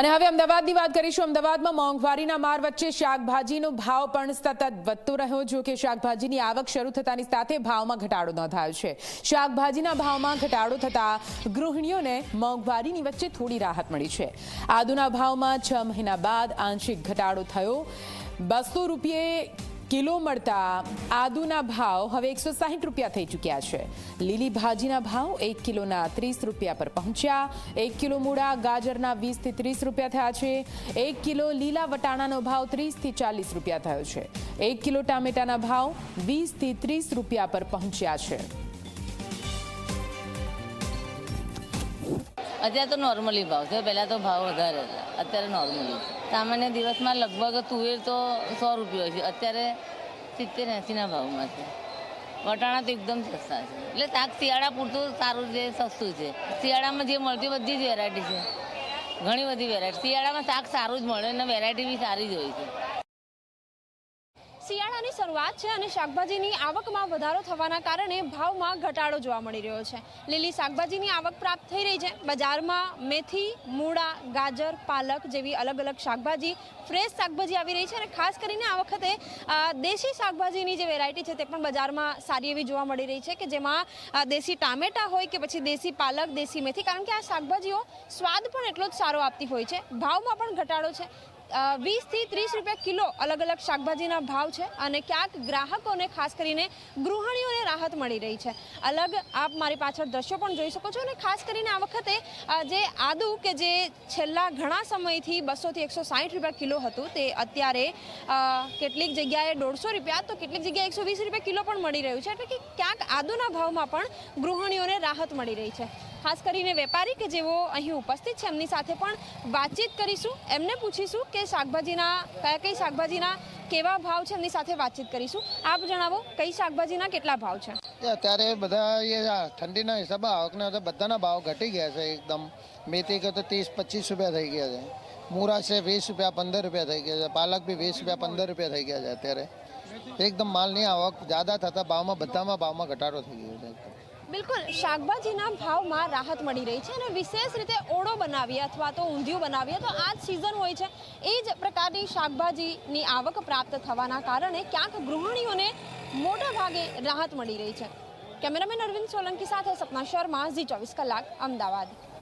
અને હવે અમદાવાદની વાત કરીશું. અમદાવાદમાં મોંઘવારીના માર વચ્ચે શાકભાજીનો ભાવ પણ સતત વધતો રહ્યો. જો કે શાકભાજીની આવક શરૂ થતાની સાથે ભાવમાં ઘટાડો નોંધાયો છે. શાકભાજીના ભાવમાં ઘટાડો થતા ગૃહિણીઓને મોંઘવારીની વચ્ચે થોડી રાહત મળી છે. આદુના ભાવમાં છ મહિના બાદ આંશિક ઘટાડો થયો. બસો રૂપિયે કિલો મળતા આદુના ભાવ હવે એકસો સાહીઠ રૂપિયા થઈ ચૂક્યા છે. લીલી ભાજીના ભાવ એક કિલોના ત્રીસ રૂપિયા પર પહોંચ્યા. એક કિલો મૂળા ગાજરના વીસથી ત્રીસ રૂપિયા થયા છે. એક કિલો લીલા વટાણાનો ભાવ ત્રીસથી ચાલીસ રૂપિયા થયો છે. એક કિલો ટામેટાના ભાવ વીસથી ત્રીસ રૂપિયા પર પહોંચ્યા છે. અત્યારે તો નોર્મલી ભાવ છે. પહેલાં તો ભાવ વધારે હતા. અત્યારે નોર્મલી સામાન્ય દિવસમાં લગભગ તુવેર તો સો રૂપિયા છે. અત્યારે સિત્તેર, એંસીના ભાવમાં છે. વટાણા તો એકદમ સસ્તા છે. એટલે શાક શિયાળા પૂરતું સારું છે, સસ્તું છે. શિયાળામાં જે મળતી બધી જ વેરાયટી છે. ઘણી બધી વેરાયટી શિયાળામાં શાક સારું જ મળે અને વેરાયટી બી સારી જ હોય છે. શિયાળાની શરૂઆત છે અને શાકભાજીની આવકમાં વધારો થવાના કારણે ભાવમાં ઘટાડો જોવા મળી રહ્યો છે. લીલી શાકભાજીની આવક પ્રાપ્ત થઈ રહી છે. બજારમાં મેથી, મૂળા, ગાજર, પાલક જેવી અલગ અલગ શાકભાજી, ફ્રેશ શાકભાજી આવી રહી છે અને ખાસ કરીને આ વખતે દેશી શાકભાજીની જે વેરાયટી છે તે પણ બજારમાં સારી એવી જોવા મળી રહી છે કે જેમાં દેશી ટામેટા હોય કે પછી દેશી પાલક, દેશી મેથી, કારણ કે આ શાકભાજીઓ સ્વાદ પણ એટલો જ સારો આપતી હોય છે. ભાવમાં પણ ઘટાડો છે. વીસથી ત્રીસ રૂપિયા કિલો અલગ અલગ શાકભાજીના ભાવ છે અને ક્યાંક ગ્રાહકોને ખાસ કરીને ગૃહિણીઓને રાહત મળી રહી છે. અલગ આપ મારી પાછળ દ્રશ્યો પણ જોઈ શકો છો અને ખાસ કરીને આ વખતે જે આદુ કે જે છેલ્લા ઘણા સમયથી બસોથી એકસો સાઠ રૂપિયા કિલો હતું તે અત્યારે કેટલીક જગ્યાએ દોઢસો રૂપિયા તો કેટલીક જગ્યાએ એકસો વીસ રૂપિયા કિલો પણ મળી રહ્યું છે. એટલે કે ક્યાંક આદુના ભાવમાં પણ ગૃહિણીઓને રાહત મળી રહી છે. ખાસ કરીને વેપારી કે જેઓ અહીં ઉપસ્થિત છે, એમની સાથે પણ વાતચીત કરીશું. એમને પૂછીશું કે શાકભાજીના, કયા કઈ શાકભાજીના કેવા ભાવ છે, એમની સાથે વાતચીત કરીશું. આપ જણાવો, કઈ શાકભાજીના કેટલા ભાવ છે? અત્યારે બધા એ ઠંડીના હિસાબે આવકના બધાના ભાવ ઘટી ગયા છે એકદમ. મેથી કે તો ત્રીસ, પચીસ રૂપિયા થઈ ગયા છે. મૂરા છે વીસ રૂપિયા, પંદર રૂપિયા થઈ ગયા છે. પાલક બી વીસ રૂપિયા, પંદર રૂપિયા થઈ ગયા છે અત્યારે. એકદમ માલની આવક જ્યાદા થતા ભાવમાં, બધામાં ભાવમાં ઘટાડો થઈ ગયો છે. બિલકુલ, શાકભાજીના ભાવમાં રાહત મળી રહી છે અને વિશેષ રીતે ઓળો બનાવીએ અથવા તો ઊંધિયું બનાવીએ તો આ જ સિઝન હોય છે. એ જ પ્રકારની શાકભાજીની આવક પ્રાપ્ત થવાના કારણે ક્યાંક ગૃહિણીઓને મોટા ભાગે રાહત મળી રહી છે. કેમેરામેન અરવિંદ સોલંકી સાથે સપના શર્મા, ઝી ચોવીસ કલાક, અમદાવાદ.